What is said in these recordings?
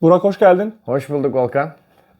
Burak hoş geldin. Hoş bulduk Volkan.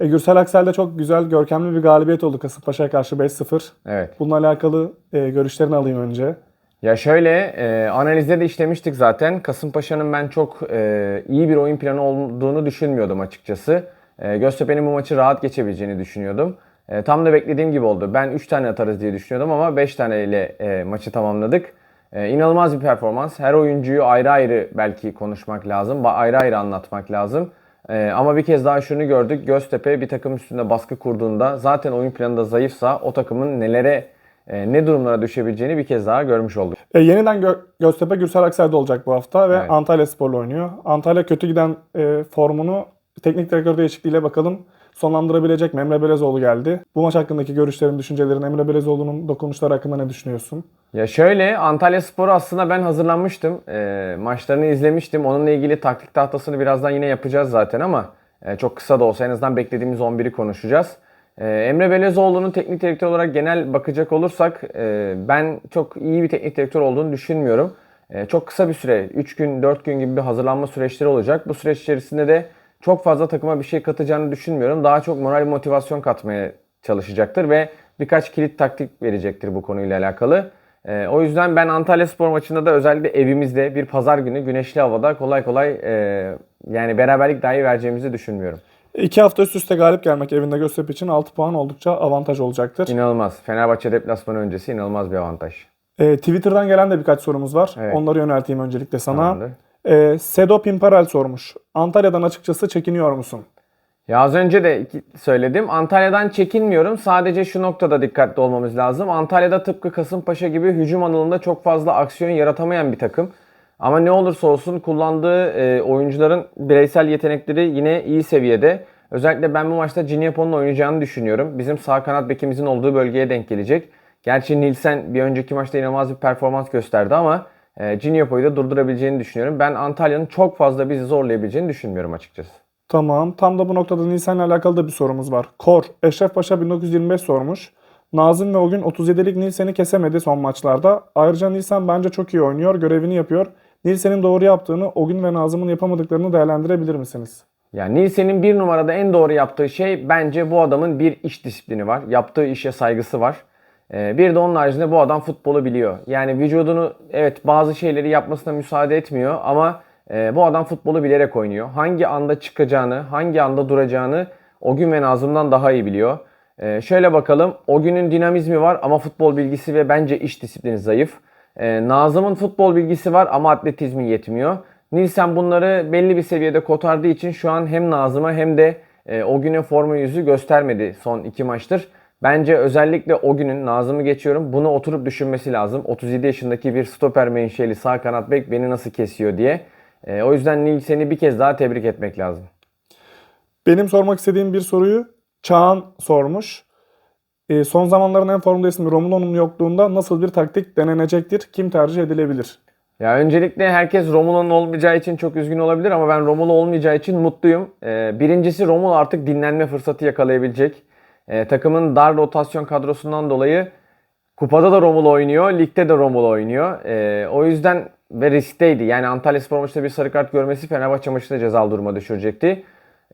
E, Gürsel Aksel'de çok güzel, görkemli bir galibiyet oldu Kasımpaşa'ya karşı 5-0. Evet. Bununla alakalı e, görüşlerini alayım önce. Ya şöyle e, analizde de işlemiştik zaten. Kasımpaşa'nın ben çok e, iyi bir oyun planı olduğunu düşünmüyordum açıkçası. E, Göztepe'nin bu maçı rahat geçebileceğini düşünüyordum. E, tam da beklediğim gibi oldu. Ben 3 tane atarız diye düşünüyordum ama 5 taneyle e, maçı tamamladık. E, inanılmaz bir performans. Her oyuncuyu ayrı ayrı belki konuşmak lazım. Ayrı ayrı anlatmak lazım. E, ama bir kez daha şunu gördük. Göztepe bir takım üstünde baskı kurduğunda zaten oyun planı da zayıfsa o takımın nelere e, ne durumlara düşebileceğini bir kez daha görmüş olduk. E, yeniden Gö- Göztepe Gürsel Aksel'de olacak bu hafta ve Evet. Antalya Spor'la oynuyor. Antalya kötü giden e, formunu teknik direktör değişikliğiyle bakalım sonlandırabilecek mi? Emre Belezoğlu geldi. Bu maç hakkındaki görüşlerin, düşüncelerin, Emre Belezoğlu'nun dokunuşları hakkında ne düşünüyorsun? Ya şöyle Antalya Spor'u aslında ben hazırlanmıştım. E, maçlarını izlemiştim. Onunla ilgili taktik tahtasını birazdan yine yapacağız zaten ama e, çok kısa da olsa en azından beklediğimiz 11'i konuşacağız. E, Emre Belezoğlu'nun teknik direktör olarak genel bakacak olursak e, ben çok iyi bir teknik direktör olduğunu düşünmüyorum. E, çok kısa bir süre, 3 gün, 4 gün gibi bir hazırlanma süreçleri olacak. Bu süreç içerisinde de çok fazla takıma bir şey katacağını düşünmüyorum. Daha çok moral motivasyon katmaya çalışacaktır ve birkaç kilit taktik verecektir bu konuyla alakalı. Ee, o yüzden ben Antalya Spor maçında da özellikle evimizde bir pazar günü güneşli havada kolay kolay e, yani beraberlik dahi vereceğimizi düşünmüyorum. İki hafta üst üste galip gelmek evinde Göztepe için 6 puan oldukça avantaj olacaktır. İnanılmaz. Fenerbahçe deplasmanı öncesi inanılmaz bir avantaj. E, Twitter'dan gelen de birkaç sorumuz var. Evet. Onları yönelteyim öncelikle sana. Tamamdır. E, Sedo Pimparel sormuş. Antalya'dan açıkçası çekiniyor musun? Ya az önce de söyledim. Antalya'dan çekinmiyorum. Sadece şu noktada dikkatli olmamız lazım. Antalya'da tıpkı Kasımpaşa gibi hücum alanında çok fazla aksiyon yaratamayan bir takım. Ama ne olursa olsun kullandığı e, oyuncuların bireysel yetenekleri yine iyi seviyede. Özellikle ben bu maçta Cinyapol'un oynayacağını düşünüyorum. Bizim sağ kanat bekimizin olduğu bölgeye denk gelecek. Gerçi Nilsen bir önceki maçta inanılmaz bir performans gösterdi ama e, Cinyapol'u da durdurabileceğini düşünüyorum. Ben Antalya'nın çok fazla bizi zorlayabileceğini düşünmüyorum açıkçası. Tamam. Tam da bu noktada Nisan'la alakalı da bir sorumuz var. Kor, Eşref Paşa 1925 sormuş. Nazım ve o gün 37'lik Nilsen'i kesemedi son maçlarda. Ayrıca Nilsen bence çok iyi oynuyor, görevini yapıyor. Nilsen'in doğru yaptığını, o gün ve Nazım'ın yapamadıklarını değerlendirebilir misiniz? Yani Nilsen'in bir numarada en doğru yaptığı şey bence bu adamın bir iş disiplini var. Yaptığı işe saygısı var. Ee, bir de onun haricinde bu adam futbolu biliyor. Yani vücudunu evet bazı şeyleri yapmasına müsaade etmiyor ama e, bu adam futbolu bilerek oynuyor. Hangi anda çıkacağını, hangi anda duracağını o gün ve Nazım'dan daha iyi biliyor. Ee, şöyle bakalım. O günün dinamizmi var ama futbol bilgisi ve bence iş disiplini zayıf. Ee, Nazım'ın futbol bilgisi var ama atletizmi yetmiyor. Nilsen bunları belli bir seviyede kotardığı için şu an hem Nazım'a hem de e, o güne forma yüzü göstermedi son iki maçtır. Bence özellikle o günün Nazım'ı geçiyorum. Bunu oturup düşünmesi lazım. 37 yaşındaki bir stoper menşeli sağ kanat bek beni nasıl kesiyor diye. E, o yüzden Nilsen'i bir kez daha tebrik etmek lazım. Benim sormak istediğim bir soruyu Çağan sormuş. E, son zamanların en formda ismi Romulo'nun yokluğunda nasıl bir taktik denenecektir? Kim tercih edilebilir? Ya öncelikle herkes Romulo'nun olmayacağı için çok üzgün olabilir ama ben Romulo olmayacağı için mutluyum. Ee, birincisi Romulo artık dinlenme fırsatı yakalayabilecek. Ee, takımın dar rotasyon kadrosundan dolayı kupada da Romulo oynuyor, ligde de Romulo oynuyor. Ee, o yüzden ve riskteydi. Yani Antalya Spor maçında bir sarı kart görmesi Fenerbahçe maçında cezalı duruma düşürecekti.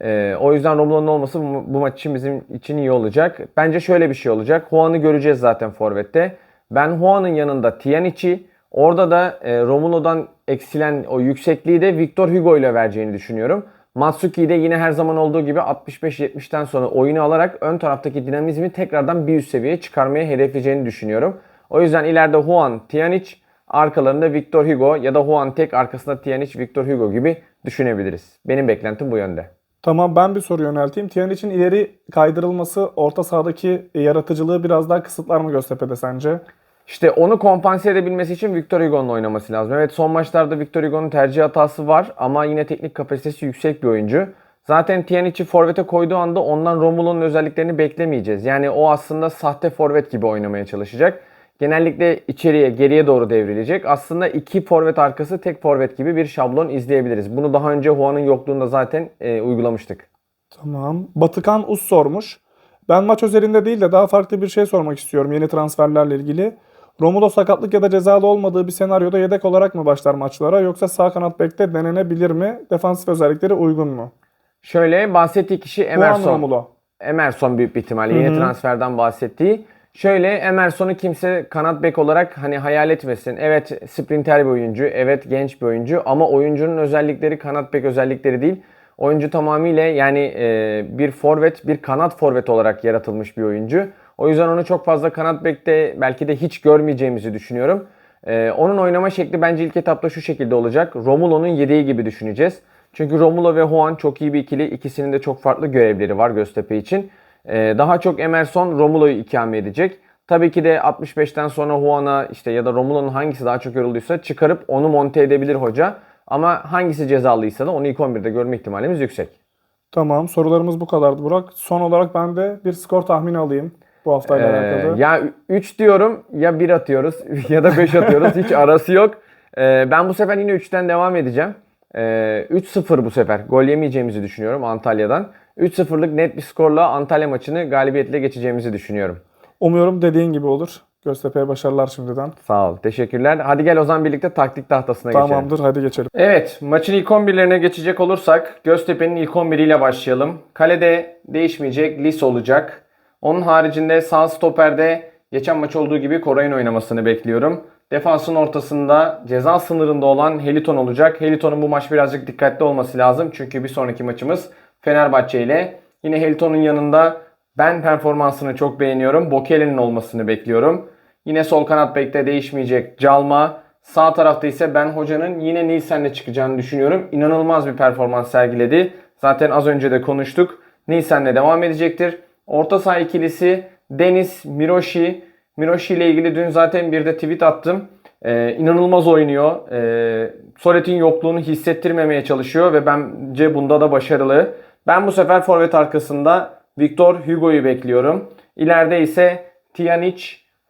Ee, o yüzden Romulo'nun olması bu, bu maç için bizim için iyi olacak. Bence şöyle bir şey olacak. Juan'ı göreceğiz zaten Forvet'te. Ben Juan'ın yanında Tiyanic'i, orada da e, Romulo'dan eksilen o yüksekliği de Victor Hugo ile vereceğini düşünüyorum. Matsuki'yi de yine her zaman olduğu gibi 65-70'ten sonra oyunu alarak ön taraftaki dinamizmi tekrardan bir üst seviyeye çıkarmaya hedefleyeceğini düşünüyorum. O yüzden ileride Juan, Tiyanic, arkalarında Victor Hugo ya da Juan tek arkasında Tiyanic, Victor Hugo gibi düşünebiliriz. Benim beklentim bu yönde. Tamam ben bir soru yönelteyim. Tiyanic'in ileri kaydırılması orta sahadaki yaratıcılığı biraz daha kısıtlar mı Göztepe'de sence? İşte onu kompanse edebilmesi için Victor Hugo'nun oynaması lazım. Evet son maçlarda Victor Hugo'nun tercih hatası var ama yine teknik kapasitesi yüksek bir oyuncu. Zaten Tiyanic'i forvete koyduğu anda ondan Romulo'nun özelliklerini beklemeyeceğiz. Yani o aslında sahte forvet gibi oynamaya çalışacak. Genellikle içeriye, geriye doğru devrilecek. Aslında iki forvet arkası tek forvet gibi bir şablon izleyebiliriz. Bunu daha önce Juan'ın yokluğunda zaten e, uygulamıştık. Tamam. Batıkan Us sormuş. Ben maç özelinde değil de daha farklı bir şey sormak istiyorum yeni transferlerle ilgili. Romulo sakatlık ya da cezalı olmadığı bir senaryoda yedek olarak mı başlar maçlara yoksa sağ kanat bekte denenebilir mi? Defansif özellikleri uygun mu? Şöyle bahsettiği kişi Juan Emerson. Romulo. Emerson büyük bir ihtimalle yeni transferden bahsettiği. Şöyle Emerson'u kimse kanat bek olarak hani hayal etmesin. Evet sprinter bir oyuncu, evet genç bir oyuncu ama oyuncunun özellikleri kanat bek özellikleri değil. Oyuncu tamamıyla yani e, bir forvet, bir kanat forvet olarak yaratılmış bir oyuncu. O yüzden onu çok fazla kanat bekte belki de hiç görmeyeceğimizi düşünüyorum. E, onun oynama şekli bence ilk etapta şu şekilde olacak. Romulo'nun yedeği gibi düşüneceğiz. Çünkü Romulo ve Juan çok iyi bir ikili. İkisinin de çok farklı görevleri var Göztepe için. Ee, daha çok Emerson Romulo'yu ikame edecek. Tabii ki de 65'ten sonra Juan'a işte ya da Romulo'nun hangisi daha çok yorulduysa çıkarıp onu monte edebilir hoca. Ama hangisi cezalıysa da onu ilk 11'de görme ihtimalimiz yüksek. Tamam sorularımız bu kadardı Burak. Son olarak ben de bir skor tahmini alayım bu haftayla Ee, alakalı. ya 3 diyorum ya 1 atıyoruz ya da 5 atıyoruz. Hiç arası yok. Ee, ben bu sefer yine 3'ten devam edeceğim. Ee, 3-0 bu sefer. Gol yemeyeceğimizi düşünüyorum Antalya'dan. 3-0'lık net bir skorla Antalya maçını galibiyetle geçeceğimizi düşünüyorum. Umuyorum dediğin gibi olur. Göztepe'ye başarılar şimdiden. Sağ ol. Teşekkürler. Hadi gel o zaman birlikte taktik tahtasına geçelim. Tamamdır hadi geçelim. Evet, maçın ilk 11'lerine geçecek olursak Göztepe'nin ilk 11 ile başlayalım. Kalede değişmeyecek Lis olacak. Onun haricinde sağ stoperde geçen maç olduğu gibi Koray'ın oynamasını bekliyorum. Defansın ortasında ceza sınırında olan Heliton olacak. Heliton'un bu maç birazcık dikkatli olması lazım. Çünkü bir sonraki maçımız Fenerbahçe ile. Yine Heliton'un yanında ben performansını çok beğeniyorum. Bokele'nin olmasını bekliyorum. Yine sol kanat bekte değişmeyecek Calma. Sağ tarafta ise ben hocanın yine Nielsen'le çıkacağını düşünüyorum. İnanılmaz bir performans sergiledi. Zaten az önce de konuştuk. Nielsen'le devam edecektir. Orta saha ikilisi Deniz, Miroshi. Miroshi ile ilgili dün zaten bir de tweet attım. Ee, inanılmaz oynuyor. Ee, Solet'in yokluğunu hissettirmemeye çalışıyor ve bence bunda da başarılı. Ben bu sefer forvet arkasında Victor Hugo'yu bekliyorum. İleride ise Tijanic,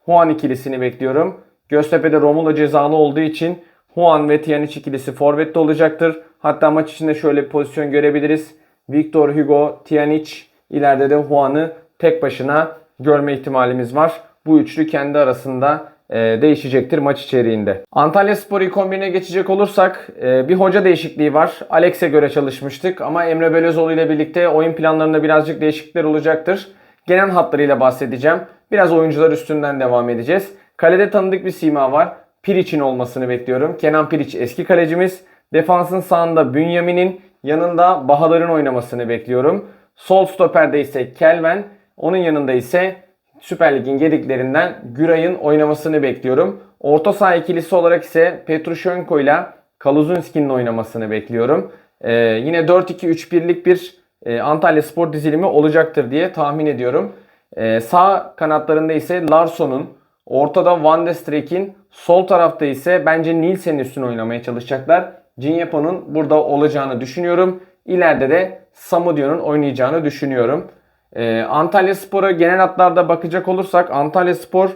Juan ikilisini bekliyorum. Göztepe'de Romulo cezalı olduğu için Juan ve Tijanic ikilisi forvette olacaktır. Hatta maç içinde şöyle bir pozisyon görebiliriz. Victor Hugo, Tijanic, ileride de Juan'ı tek başına görme ihtimalimiz var. Bu üçlü kendi arasında e, değişecektir maç içeriğinde. Antalya Spor ilk 11'ine geçecek olursak e, bir hoca değişikliği var. Alex'e göre çalışmıştık ama Emre Belözoğlu ile birlikte oyun planlarında birazcık değişiklikler olacaktır. Genel hatlarıyla bahsedeceğim. Biraz oyuncular üstünden devam edeceğiz. Kalede tanıdık bir sima var. Piric'in olmasını bekliyorum. Kenan Piric eski kalecimiz. Defansın sağında Bünyamin'in yanında Bahadır'ın oynamasını bekliyorum. Sol stoperde ise Kelven. Onun yanında ise Süper Lig'in yediklerinden Güray'ın oynamasını bekliyorum. Orta saha ikilisi olarak ise Petrushenko ile Kaluzunski'nin oynamasını bekliyorum. Ee, yine 4-2-3-1'lik bir e, Antalya Spor dizilimi olacaktır diye tahmin ediyorum. Ee, sağ kanatlarında ise Larsson'un, ortada Van de Streek'in, sol tarafta ise bence Nielsen'in üstüne oynamaya çalışacaklar. Cinyepo'nun burada olacağını düşünüyorum. İleride de Samudio'nun oynayacağını düşünüyorum. Ee, Antalya Spor'a genel hatlarda bakacak olursak Antalya Spor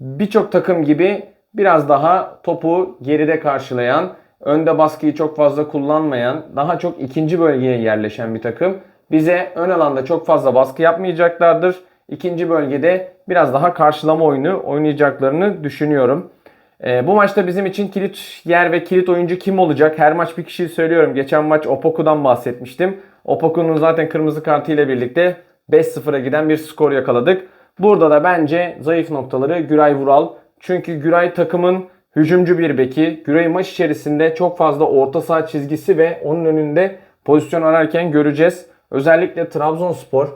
birçok takım gibi biraz daha topu geride karşılayan, önde baskıyı çok fazla kullanmayan, daha çok ikinci bölgeye yerleşen bir takım. Bize ön alanda çok fazla baskı yapmayacaklardır. İkinci bölgede biraz daha karşılama oyunu oynayacaklarını düşünüyorum. Ee, bu maçta bizim için kilit yer ve kilit oyuncu kim olacak? Her maç bir kişiyi söylüyorum. Geçen maç Opoku'dan bahsetmiştim. Opoku'nun zaten kırmızı kartı ile birlikte 5-0'a giden bir skor yakaladık. Burada da bence zayıf noktaları Güray Vural. Çünkü Güray takımın hücumcu bir beki. Güray maç içerisinde çok fazla orta saha çizgisi ve onun önünde pozisyon ararken göreceğiz. Özellikle Trabzonspor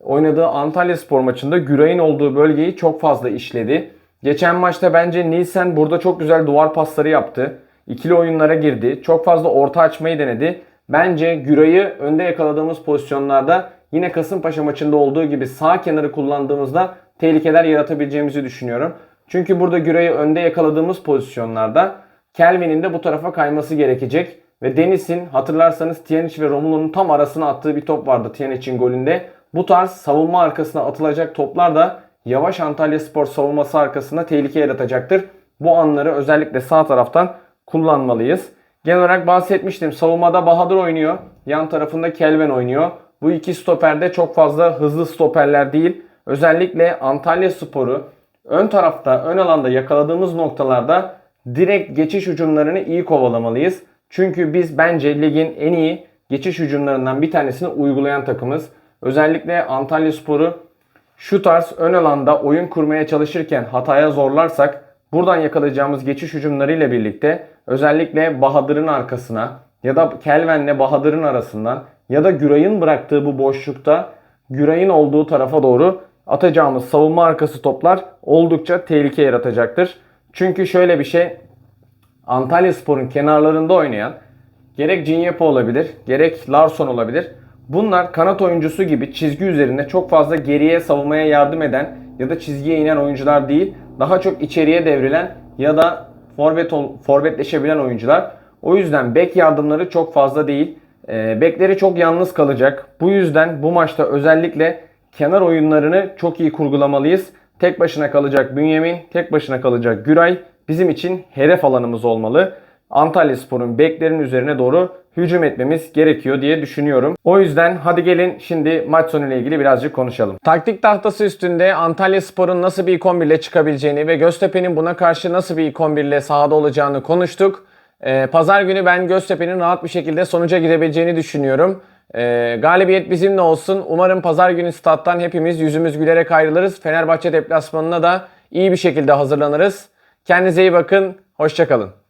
oynadığı Antalya Spor maçında Güray'ın olduğu bölgeyi çok fazla işledi. Geçen maçta bence Nielsen burada çok güzel duvar pasları yaptı. İkili oyunlara girdi. Çok fazla orta açmayı denedi. Bence Güray'ı önde yakaladığımız pozisyonlarda yine Kasımpaşa maçında olduğu gibi sağ kenarı kullandığımızda tehlikeler yaratabileceğimizi düşünüyorum. Çünkü burada Güray'ı önde yakaladığımız pozisyonlarda Kelvin'in de bu tarafa kayması gerekecek. Ve Deniz'in hatırlarsanız Tiyanic ve Romulo'nun tam arasına attığı bir top vardı Tiyanic'in golünde. Bu tarz savunma arkasına atılacak toplar da yavaş Antalya Spor savunması arkasında tehlike yaratacaktır. Bu anları özellikle sağ taraftan kullanmalıyız. Genel olarak bahsetmiştim. Savunmada Bahadır oynuyor. Yan tarafında Kelvin oynuyor. Bu iki stoperde çok fazla hızlı stoperler değil. Özellikle Antalya Spor'u ön tarafta, ön alanda yakaladığımız noktalarda direkt geçiş hücumlarını iyi kovalamalıyız. Çünkü biz bence ligin en iyi geçiş hücumlarından bir tanesini uygulayan takımız. Özellikle Antalya Sporu şu tarz ön alanda oyun kurmaya çalışırken hataya zorlarsak buradan yakalayacağımız geçiş hücumlarıyla birlikte özellikle Bahadır'ın arkasına ya da Kelven'le Bahadır'ın arasından ya da Güray'ın bıraktığı bu boşlukta Güray'ın olduğu tarafa doğru atacağımız savunma arkası toplar oldukça tehlike yaratacaktır. Çünkü şöyle bir şey Antalya Spor'un kenarlarında oynayan gerek Cinyepo olabilir, gerek Larson olabilir. Bunlar kanat oyuncusu gibi çizgi üzerinde çok fazla geriye savunmaya yardım eden ya da çizgiye inen oyuncular değil. Daha çok içeriye devrilen ya da forvet forvetleşebilen oyuncular. O yüzden bek yardımları çok fazla değil. Ee, bekleri çok yalnız kalacak. Bu yüzden bu maçta özellikle kenar oyunlarını çok iyi kurgulamalıyız. Tek başına kalacak Bünyamin, tek başına kalacak Güray bizim için hedef alanımız olmalı. Antalya Spor'un beklerin üzerine doğru hücum etmemiz gerekiyor diye düşünüyorum. O yüzden hadi gelin şimdi maç sonu ile ilgili birazcık konuşalım. Taktik tahtası üstünde Antalya Spor'un nasıl bir ilk 11 ile çıkabileceğini ve Göztepe'nin buna karşı nasıl bir ilk 11 ile sahada olacağını konuştuk. Ee, Pazar günü ben Göztepe'nin rahat bir şekilde sonuca gidebileceğini düşünüyorum. Ee, galibiyet bizimle olsun. Umarım pazar günü stat'tan hepimiz yüzümüz gülerek ayrılırız. Fenerbahçe deplasmanına da iyi bir şekilde hazırlanırız. Kendinize iyi bakın. Hoşçakalın.